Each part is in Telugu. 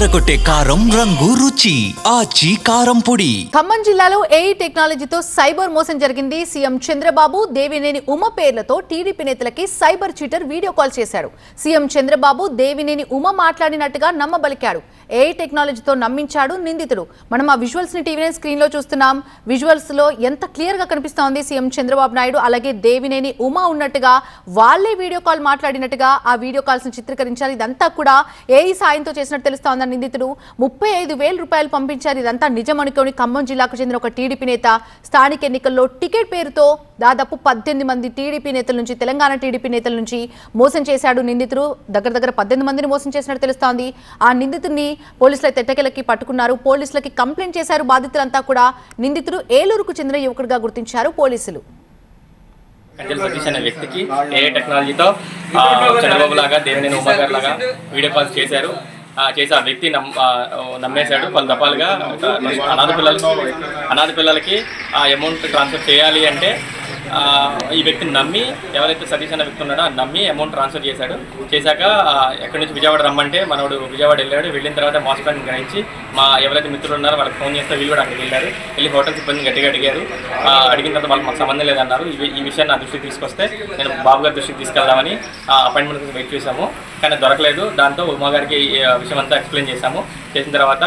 ఎర్రగొట్టే కారం రంగు రుచి ఆచి కారం పొడి. ఖమ్మం జిల్లాలో ఏఐ టెక్నాలజీతో సైబర్ మోసం జరిగింది. సీఎం చంద్రబాబు దేవినేని ఉమ పేర్లతో టీడీపీ నేతలకి సైబర్ చీటర్ వీడియో కాల్ చేశాడు సీఎం చంద్రబాబు దేవినేని ఉమ మాట్లాడినట్టుగా నమ్మబలికాడు. ఏఐ టెక్నాలజీతో నమ్మించాడు నిందితుడు. మనం ఆ విజువల్స్ని టీవీ స్క్రీన్లో చూస్తున్నాం. విజువల్స్లో ఎంత క్లియర్గా కనిపిస్తోంది సీఎం చంద్రబాబు నాయుడు అలాగే దేవినేని ఉమ ఉన్నట్టుగా వాళ్ళే వీడియో కాల్ మాట్లాడినట్టుగా ఆ వీడియో కాల్స్ని చిత్రీకరించారు ఇదంతా కూడా ఏఐ సాయంతో చేసినట్టు తెలుస్తోందని నిందితుడు ముప్పై ఐదు వేల రూపాయలు పంపించారు. ఇదంతా నిజం ఖమ్మం జిల్లాకు చెందిన ఒక టీడీపీ నేత స్థానిక ఎన్నికల్లో టికెట్ పేరుతో దాదాపు పద్దెనిమిది మంది టీడీపీ నేతల నుంచి తెలంగాణ టీడీపీ నేతల నుంచి మోసం చేశాడు నిందితుడు. దగ్గర దగ్గర పద్దెనిమిది మందిని మోసం చేసినట్టు తెలుస్తోంది. ఆ నిందితుడిని పోలీసుల తెట్టకెలకి పట్టుకున్నారు. పోలీసులకి కంప్లైంట్ చేశారు. బాధితులంతా కూడా నిందితుడు ఏలూరుకు చెందిన యువకుడిగా గుర్తించారు పోలీసులు. కంచెల సతీష్ అనే వ్యక్తికి ఏఐ టెక్నాలజీతో చంద్రబాబు లాగా దేవినేని ఉమా లాగా వీడియో కాల్స్ చేశారు. చేసి ఆ వ్యక్తి నమ్ నమ్మేశాడు. పలు దఫాలుగా ఒక అనాథ పిల్లలు అనాథ పిల్లలకి ఆ అమౌంట్ ట్రాన్స్ఫర్ చేయాలి అంటే ఈ వ్యక్తిని నమ్మి ఎవరైతే సతీష్ అనే వ్యక్తి ఉన్నాడో నమ్మి అమౌంట్ ట్రాన్స్ఫర్ చేశాడు. చేశాక ఎక్కడి నుంచి విజయవాడ రమ్మంటే మనోడు విజయవాడ వెళ్ళాడు. వెళ్ళిన తర్వాత మోసగాన్ని గ్రహించి మా ఎవరైతే మిత్రులు ఉన్నారో వాళ్ళకి ఫోన్ చేస్తే వీళ్ళు కూడా అక్కడికి వెళ్ళారు. వెళ్ళి హోటల్ సిబ్బంది గట్టిగా అడిగారు. అడిగిన తర్వాత వాళ్ళకి మాకు సంబంధం లేదన్నారు. ఈ విషయాన్ని నా దృష్టికి తీసుకొస్తే నేను బాబు గారి దృష్టికి తీసుకెళ్దామని అపాయింట్మెంట్ కోసం వెయిట్ చేశాము. కానీ దొరకలేదు. దాంతో ఉమా గారికి విషయం అంతా ఎక్స్ప్లెయిన్ చేశాము. చేసిన తర్వాత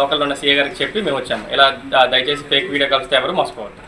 లోకల్లో ఉన్న సీఏ గారికి చెప్పి మేము వచ్చాము. ఇలా దయచేసి ఫేక్ వీడియో కలిస్తే ఎవరు మోసపోవద్దు.